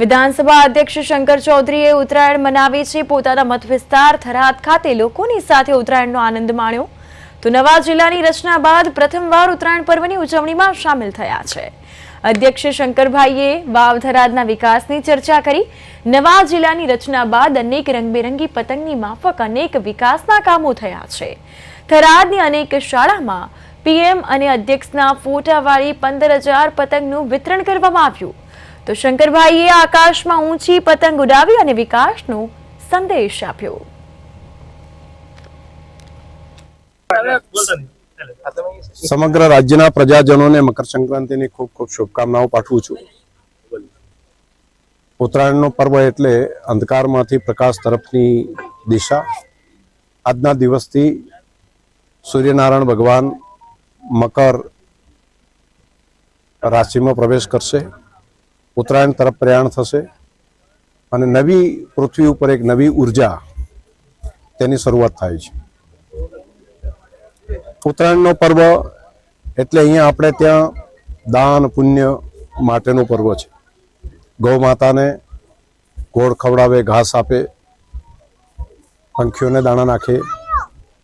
વિધાનસભા અધ્યક્ષ શંકર ચૌધરીએ ઉત્તરાયણ મનાવી છે. પોતાના મત વિસ્તાર થરાદ ખાતે લોકોની સાથે ઉત્તરાયણનો આનંદ માણ્યો. તો નવા જિલ્લાની રચના બાદ પ્રથમવાર ઉત્તરાયણ પર્વની ઉજવણીમાં સામેલ થયા છે. અધ્યક્ષ શંકરભાઈએ વાવ થરાદના વિકાસની ચર્ચા કરી. નવા જિલ્લાની રચના બાદ અનેક રંગબેરંગી પતંગની માફક અનેક વિકાસના કામો થયા છે. થરાદની અનેક શાળામાં પીએમ અને અધ્યક્ષના ફોટાવાળી પંદર હજાર પતંગનું વિતરણ કરવામાં આવ્યું. તો શંકરભાઈએ આકાશમાં ઊંચી પતંગ ઉડાવી અને વિકાસનો સંદેશ આપ્યો. સમગ્ર રાજ્યના પ્રજાજનોને મકર સંક્રાંતિની ખૂબ ખૂબ શુભકામનાઓ પાઠવું છું. ઉત્તરાયણનો પર્વ એટલે અંધકારમાંથી પ્રકાશ તરફની દિશા. આજના દિવસથી સૂર્યનારાયણ ભગવાન મકર રાશિમાં પ્રવેશ કરશે. ઉત્તરાયણ તરફ પ્રયાણ થશે અને નવી પૃથ્વી ઉપર એક નવી ઊર્જા તેની શરૂઆત થાય છે. ઉત્તરાયણનો પર્વ એટલે અહીંયા આપણે ત્યાં દાન, પુણ્ય માટેનો પર્વ છે. ગૌ માતાને ગોળ ખવડાવે, ઘાસ આપે, પંખીઓને દાણા નાખે